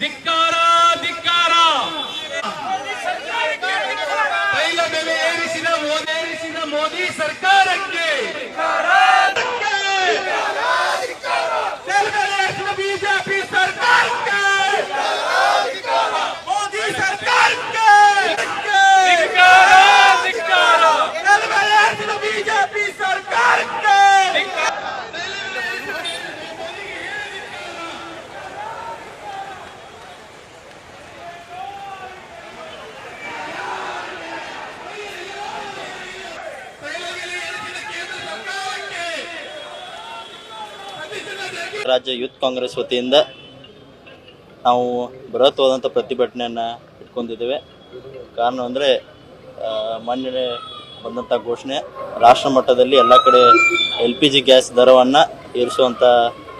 ಧಿಕ್ಕಾರ ರಾಜ್ಯ ಯೂತ್ ಕಾಂಗ್ರೆಸ್ ವತಿಯಿಂದ ನಾವು ಬೃಹತ್ವಾದಂಥ ಪ್ರತಿಭಟನೆಯನ್ನು ಇಟ್ಕೊಂಡಿದ್ದೇವೆ. ಕಾರಣ ಅಂದರೆ ಮೊನ್ನೆ ಬಂದಂಥ ಘೋಷಣೆ, ರಾಷ್ಟ್ರ ಮಟ್ಟದಲ್ಲಿ ಎಲ್ಲ ಕಡೆ ಎಲ್ ಪಿ ಜಿ ಗ್ಯಾಸ್ ದರವನ್ನು ಏರಿಸುವಂಥ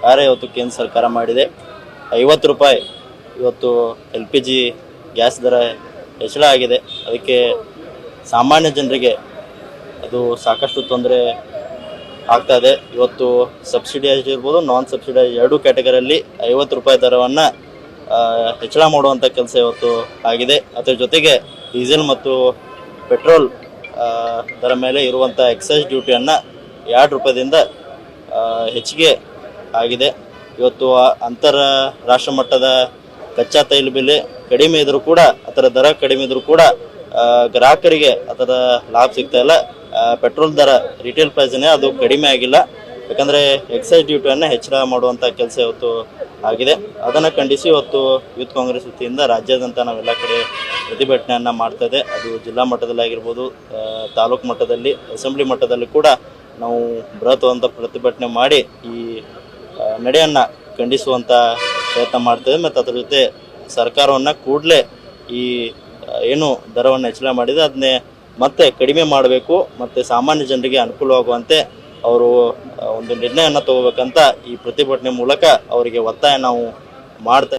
ಕಾರ್ಯ ಇವತ್ತು ಕೇಂದ್ರ ಸರ್ಕಾರ ಮಾಡಿದೆ. ಐವತ್ತು ರೂಪಾಯಿ ಇವತ್ತು ಎಲ್ ಪಿ ಜಿ ಗ್ಯಾಸ್ ದರ ಹೆಚ್ಚಳ ಆಗಿದೆ. ಅದಕ್ಕೆ ಸಾಮಾನ್ಯ ಜನರಿಗೆ ಅದು ಸಾಕಷ್ಟು ತೊಂದರೆ ಆಗ್ತಾ ಇದೆ ಇವತ್ತು ಸಬ್ಸಿಡೈಸ್ಡ್ ಇರ್ಬೋದು ನಾನ್ ಸಬ್ಸಿಡೈಸ್ ಎರಡು ಕ್ಯಾಟಗರಿಯಲ್ಲಿ ಐವತ್ತು ರೂಪಾಯಿ ದರವನ್ನು ಹೆಚ್ಚಳ ಮಾಡುವಂಥ ಕೆಲಸ ಇವತ್ತು ಆಗಿದೆ. ಅದರ ಜೊತೆಗೆ ಡೀಸೆಲ್ ಮತ್ತು ಪೆಟ್ರೋಲ್ ದರ ಮೇಲೆ ಇರುವಂಥ ಎಕ್ಸೈಸ್ ಡ್ಯೂಟಿಯನ್ನು ಎರಡು ರೂಪಾಯಿದಿಂದ ಹೆಚ್ಚಿಗೆ ಆಗಿದೆ. ಇವತ್ತು ಅಂತರ ರಾಷ್ಟ್ರ ಮಟ್ಟದ ಕಚ್ಚಾ ತೈಲ ಬೆಲೆ ಕಡಿಮೆ ಇದ್ರೂ ಕೂಡ ಅದರ ದರ ಕಡಿಮೆ ಇದ್ರೂ ಕೂಡ ಗ್ರಾಹಕರಿಗೆ ಅದರ ಲಾಭ ಸಿಗ್ತಾ ಇಲ್ಲ. ಪೆಟ್ರೋಲ್ ದರ ರಿಟೇಲ್ ಪ್ರೈಸ್ನೇ ಅದು ಕಡಿಮೆ ಆಗಿಲ್ಲ. ಯಾಕಂದರೆ ಎಕ್ಸೈಸ್ ಡ್ಯೂಟಿಯನ್ನು ಹೆಚ್ಚಳ ಮಾಡುವಂಥ ಕೆಲಸ ಇವತ್ತು ಆಗಿದೆ. ಅದನ್ನು ಖಂಡಿಸಿ ಇವತ್ತು ಯೂತ್ ಕಾಂಗ್ರೆಸ್ ವತಿಯಿಂದ ರಾಜ್ಯಾದ್ಯಂತ ನಾವೆಲ್ಲ ಕಡೆ ಪ್ರತಿಭಟನೆಯನ್ನು ಮಾಡ್ತಾ ಇದೆ. ಅದು ಜಿಲ್ಲಾ ಮಟ್ಟದಲ್ಲಿ ಆಗಿರ್ಬೋದು ತಾಲೂಕು ಮಟ್ಟದಲ್ಲಿ, ಅಸೆಂಬ್ಲಿ ಮಟ್ಟದಲ್ಲಿ ಕೂಡ ನಾವು ಬೃಹತ್ವಂಥ ಪ್ರತಿಭಟನೆ ಮಾಡಿ ಈ ನಡೆಯನ್ನು ಖಂಡಿಸುವಂಥ ಪ್ರಯತ್ನ ಮಾಡ್ತೇವೆ ಮತ್ತು ಅದರ ಜೊತೆ ಸರ್ಕಾರವನ್ನು ಕೂಡಲೇ ಈ ಏನು ದರವನ್ನು ಹೆಚ್ಚಳ ಮಾಡಿದೆ ಅದನ್ನೇ ಮತ್ತೆ ಕಡಿಮೆ ಮಾಡಬೇಕು, ಮತ್ತೆ ಸಾಮಾನ್ಯ ಜನರಿಗೆ ಅನುಕೂಲವಾಗುವಂತೆ ಅವರು ಒಂದು ನಿರ್ಣಯವನ್ನು ತಗೋಬೇಕಂತ ಈ ಪ್ರತಿಭಟನೆ ಮೂಲಕ ಅವರಿಗೆ ಒತ್ತಾಯ ನಾವು ಮಾಡ್ತಾ